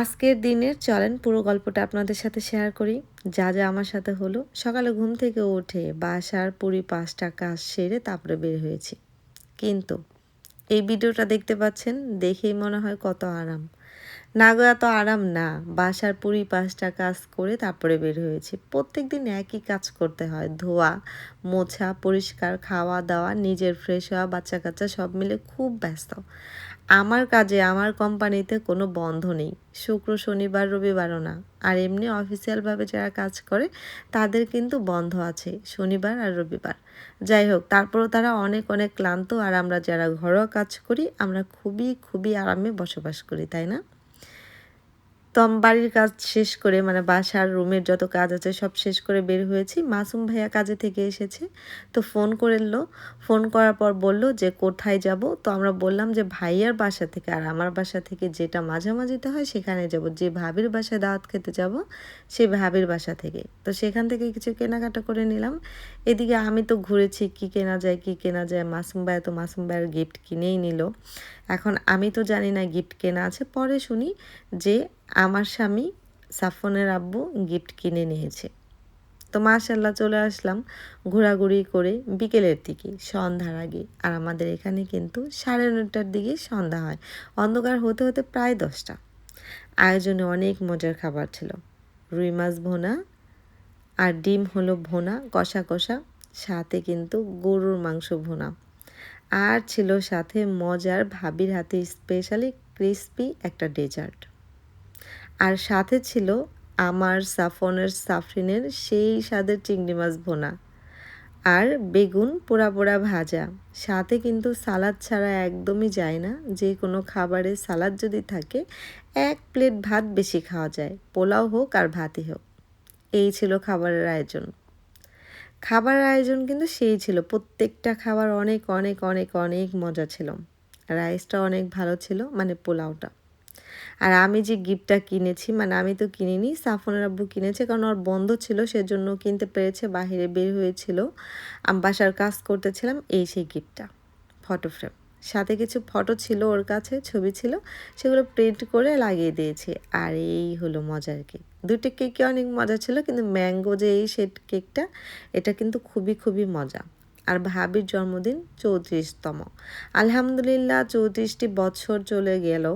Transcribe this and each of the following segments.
আজকের দিনের চলেন পুরো গল্পটা আপনাদের সাথে শেয়ার করি। যা যা আমার সাথে হলো। সকালে ঘুম থেকে উঠে বাসার পুরি পাঁচটা কাজ সেরে তারপরে বের হয়েছি। কিন্তু এই ভিডিওটা দেখতে পাচ্ছেন, দেখেই মনে হয় কত আরাম। না গো, এত আরাম না। বাসার পুরি পাঁচটা কাজ করে তারপরে বের হয়েছি। প্রত্যেক দিন একই কাজ করতে হয়। ধোয়া, মোছা, পরিষ্কার খাওয়া দাওয়া, নিজের ফ্রেশ হওয়া বাচ্চা কাচ্চা সব মিলে খুব ব্যস্ত। আমার কাজে আমার কোম্পানিতে কোনো বন্ধ নেই। শুক্র, শনিবার, রবিবারও না। আর এমনি অফিসিয়ালভাবে যারা কাজ করে, তাদের কিন্তু বন্ধ আছে, শনিবার আর রবিবার। যাই হোক, তারপরও তারা অনেক অনেক ক্লান্ত। আর আমরা যারা ঘরোয়া কাজ করি, আমরা খুবই খুবই আরামে বসবাস করি, তাই না? তো বাড়ির কাজ শেষ করে মানে বাসার রুমের যত কাজ আছে সব শেষ করে বের হয়েছি। মাসুম ভাইয়া কাজে থেকে এসেছে, তো ফোন করে এলো। ফোন করার পর বলল যে, কোথায় যাব? তো আমরা বললাম যে, ভাইয়ার বাসা থেকে, আর আমার বাসা থেকে যেটা মাঝামাঝিতে হয় সেখানে যাব। যে ভাবির বাসায় দাওয়াত খেতে যাব সেই ভাবির বাসা থেকে। তো সেখান থেকে কিছু কেনাকাটা করে নিলাম। এদিকে আমি তো ঘুরেছি, কি কেনা যায়, কি কেনা যায়। মাসুম ভাইয়া তো মাসুম ভাইয়ের গিফট কিনেই নিল। এখন আমি তো জানি না গিফট কেনা আছে। পরে শুনি যে আমার স্বামী সাফনের আব্বু গিফট কিনে নিয়েছে। তো মাশাল্লাহ চলে আসলাম ঘোরাঘুরি করে বিকেলের দিকে, সন্ধ্যার আগে। আর আমাদের এখানে কিন্তু সাড়ে নটার দিকে সন্ধ্যা হয়। অন্ধকার হতে হতে প্রায় দশটা। আয়োজনে অনেক মজার খাবার ছিল। রুই মাছ ভোনা আর ডিম হলো ভোনা, কষা কষা, সাথে কিন্তু গরুর মাংস ভোনা। আর ছিল সাথে মজার ভাবির হাতে স্পেশালি ক্রিসপি একটা ডেজার্ট আর সাথে ছিল আমার সাফনের সাফরিনের সেই স্বাদের চিংড়ি মাছ ভোনা। আর বেগুন পোড়া পোড়া ভাজা। সাথে কিন্তু সালাদ ছাড়া একদমই যায় না। যে কোনো খাবারে সালাদ যদি থাকে, এক প্লেট ভাত বেশি খাওয়া যায়। পোলাও হোক আর ভাতই হোক। এই ছিল খাবারের আয়োজন। খাবারের আয়োজন কিন্তু সেই ছিল। প্রত্যেকটা খাবার অনেক অনেক অনেক অনেক মজা ছিল। রাইসটা অনেক ভালো ছিল মানে পোলাওটা। আর আমি যে গিফটটা কিনেছি মানে আমি তো কিনিনি, সাফনের আব্বু কিনেছে কারণ ওর বন্ধ ছিল, সেজন্য কিনতে পেরেছে, বাহিরে বের হয়েছিল। আমি বাসার কাজ করতেছিলাম, এই সেই গিফটটা ফটো ফ্রেম সাথে কিছু ফটো ছিল ওর কাছে, ছবি ছিল, সেগুলো প্রিন্ট করে লাগিয়ে দিয়েছে। আর এই হলো মজার কেক দুটি কেকে অনেক মজা ছিল, কিন্তু ম্যাঙ্গো যে এই সেট কেকটা এটা কিন্তু খুবই খুবই মজা। আর ভাবির জন্মদিন চৌত্রিশতম। আলহামদুলিল্লাহ, চৌত্রিশটি বছর চলে গেল।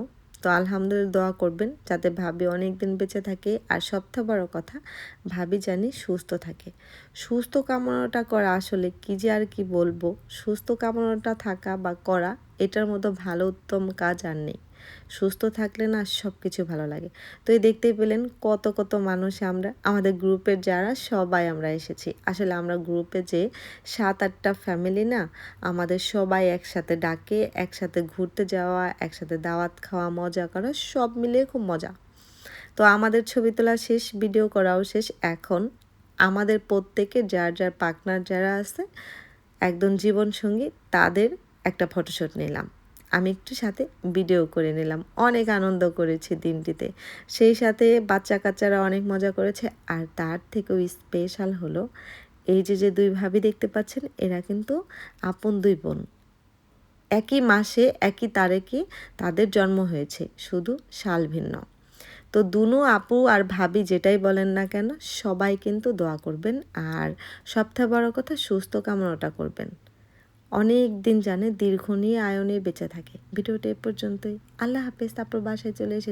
তো আলহামদুলিল্লাহ দোয়া করবেন যাতে ভাবি অনেক দিন বেঁচে থাকে। আর সবথেকে বড় কথা, ভাবি জানি সুস্থ থাকে। সুস্থ কামনাটা করা আসলে কি যে আর কি বলব? সুস্থ কামনাটা থাকা বা করা, এটার মতো ভালো উত্তম কাজ আর নেই। সুস্থ থাকলে না সব কিছু ভালো লাগে। তো এই দেখতেই পেলেন কত কত মানুষ আমরা, আমাদের গ্রুপের যারা, সবাই আমরা এসেছি। আসলে আমরা গ্রুপে যে সাত, আটটা ফ্যামিলি না, আমাদের সবাই একসাথে ডাকে, একসাথে ঘুরতে যাওয়া, একসাথে দাওয়াত খাওয়া, মজা করা, সব মিলিয়ে খুব মজা। তো আমাদের ছবি তোলা শেষ ভিডিও করাও শেষ। এখন আমাদের প্রত্যেকে, যার যার পার্টনার যারা আছে একদম জীবনসঙ্গী, তাদের একটা ফটোশ্যুট নিলাম। আমি একটু সাথে ভিডিও করে নিলাম। অনেক আনন্দ করেছি দিনটিতে। সেই সাথে বাচ্চা কাচ্চারা অনেক মজা করেছে। আর তার থেকেও স্পেশাল হলো, এই যে যে দুই ভাবি দেখতে পাচ্ছেন, এরা কিন্তু আপন দুই বোন। একই মাসে, একই তারিখে তাদের জন্ম হয়েছে, শুধু সাল ভিন্ন। তো দুনো, আপু আর ভাবি যেটাই বলেন না কেন, সবাই কিন্তু দোয়া করবেন। আর সবথেকে বড় কথা, সুস্থ কামনাটা করবেন। অনেক দিন জানে দীর্ঘ নিয়ে আয়নে বেঁচে থাকে। ভিডিওটা এ পর্যন্তই। আল্লাহ হাফেজ, তারপর বাসায় চলে এসে